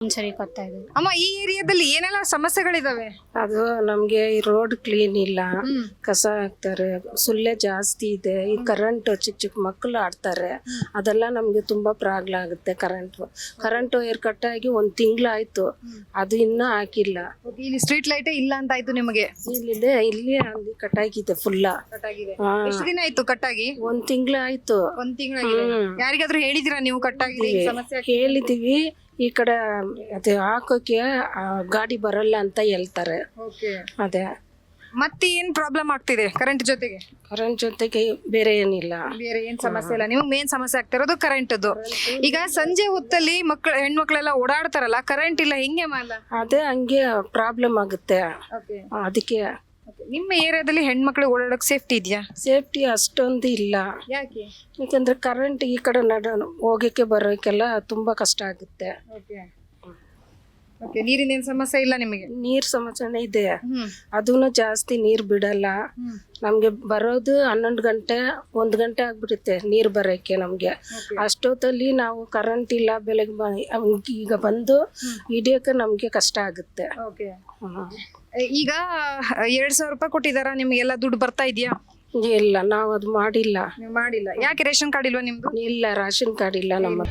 ಒಂದ್ಸರಿ ಕೊಡ್ತಾ ಇದ್ದೀವಿ ಅಮ್ಮ ಈ ಏರಿಯಾದಲ್ಲಿ ಏನೆಲ್ಲ ಸಮಸ್ಯೆಗಳಿದಾವೆ? ಅದು ನಮ್ಗೆ ಈ ರೋಡ್ ಕ್ಲೀನ್ ಇಲ್ಲ. ಕಸ ಹಾಕ್ತಾರೆ ಸುಳ್ಳೆ ಜಾಸ್ತಿ ಇದೆ. ಈ ಕರೆಂಟ್ ಚಿಕ್ಕ ಚಿಕ್ಕ ಮಕ್ಕಳು ಆಡ್ತಾರೆ. ಅದೆಲ್ಲ ನಮ್ಗೆ ತುಂಬಾ ಪ್ರಾಬ್ಲಮ್ ಆಗುತ್ತೆ ಕರೆಂಟ್ ಕರೆಂಟ್ ವೈರ್ ಕಟ್ ಆಗಿ ಒಂದ್ ತಿಂಗ್ಳಾಯ್ತು. ಅದು ಇನ್ನೂ ಹಾಕಿಲ್ಲ. ಇಲ್ಲಿ ಸ್ಟ್ರೀಟ್ ಲೈಟೇ ಇಲ್ಲ ಅಂತ ಆಯ್ತು ನಿಮಗೆ? ಇಲ್ಲಿದೆ ಇಲ್ಲಿ ಅಲ್ಲಿ ಕಟ್ ಆಗಿದೆ ಫುಲ್ಲ ಆಗಿದೆ. ಎಷ್ಟು ದಿನ ಆಯ್ತು ಕಟ್ಟಾಗಿ ಒಂದ್ ತಿಂಗ್ಳಾಯ್ತು. ಒಂದ್ ತಿಂಗ್ಳಾಗಿ ಯಾರಿಗಾದ್ರೂ ಹೇಳಿದಿರಾ ನೀವು ಕಟ್ ಆಗಿದೆ ಸಮಸ್ಯೆ? ಹೇಳಿದೀವಿ. ಈ ಕಡೆ ಅದೇ ಹಾಕೋಕೆ ಆ, ಗಾಡಿ ಬರಲ್ಲ ಅಂತ ಹೇಳ್ತಾರೆ. ಅದೇ. ಮತ್ತೆ ಏನ್ ಪ್ರಾಬ್ಲಮ್ ಆಗ್ತಿದೆ ಕರೆಂಟ್ ಜೊತೆಗೆ? ಕರೆಂಟ್ ಜೊತೆಗೆ ಬೇರೆ ಏನಿಲ್ಲ. ಬೇರೆ ಏನ್ ಸಮಸ್ಯೆ ಇಲ್ಲ. ನಿಮಗೆ ಮೇನ್ ಸಮಸ್ಯೆ ಆಗ್ತಿರೋದು ಕರೆಂಟ್ ಈಗ ಸಂಜೆ ಹೊತ್ತಲ್ಲಿ ಮಕ್ಕಳು ಹೆಣ್ಮಕ್ಳೆಲ್ಲ ಓಡಾಡ್ತಾರಲ್ಲ ಕರೆಂಟ್ ಇಲ್ಲ ಹಿಂಗೆ ಮಾಲ? ಅದೇ ಹಂಗೆ ಪ್ರಾಬ್ಲಮ್ ಆಗುತ್ತೆ. ಅದಕ್ಕೆ ನಿಮ್ಮ ಏರಿಯಾದಲ್ಲಿ ಹೆಣ್ಮಕ್ಳು ಓಡಾಡೋಕೆ ಸೇಫ್ಟಿ ಇದೆಯಾ? ಸೇಫ್ಟಿ ಅಷ್ಟೊಂದು ಇಲ್ಲ. ಯಾಕೆ? ಯಾಕಂದ್ರೆ ಕರೆಂಟ್ ಈ ಕಡೆ ನಡ ಹೋಗಕ್ಕೆ ಬರೋಕ್ಕೆಲ್ಲ ತುಂಬಾ ಕಷ್ಟ ಆಗುತ್ತೆ. ಓಕೆ ಓಕೆ ನೀರಿನ ಏನ್ ಸಮಸ್ಯೆ ಇಲ್ಲ ನಿಮಗೆ? ನೀರ್ ಸಮಸ್ಯೆನೇ ಇದೆ. ಅದೂನು ಜಾಸ್ತಿ ನೀರ್ ಬಿಡಲ್ಲ. ನಮ್ಗೆ ಬರೋದು ಹನ್ನೊಂದು ಗಂಟೆ ಒಂದ್ ಗಂಟೆ ಆಗ್ಬಿಡುತ್ತೆ ನೀರ್ ಬರೋಕ್ಕೆ ನಮ್ಗೆ. ಅಷ್ಟೊತ್ತಲ್ಲಿ ನಾವು ಕರೆಂಟ್ ಇಲ್ಲ ಬೆಳಗ್ಗೆ ಬ- ಈಗ ಬಂದು ಹಿಡಿಯೋಕೆ ನಮ್ಗೆ ಕಷ್ಟ ಆಗುತ್ತೆ. Okay hmm. ಈಗ ಎರಡ್ ಸಾವಿರ ರೂಪಾಯಿ ಕೊಟ್ಟಿದಾರ? ನಿಮಗೆಲ್ಲ ದುಡ್ಡು ಬರ್ತಾ ಇದೆಯಾ? ಇಲ್ಲ ನಾವು ಅದು ಮಾಡಿಲ್ಲ. ನೀವು ಮಾಡಿಲ್ಲ. ಯಾಕೆ ರೇಷನ್ ಕಾರ್ಡ್ ಇಲ್ವಾ ನಿಮ್ದು? ಇಲ್ಲ ರೇಷನ್ ಕಾರ್ಡ್ ಇಲ್ಲ ನಮ್ಮ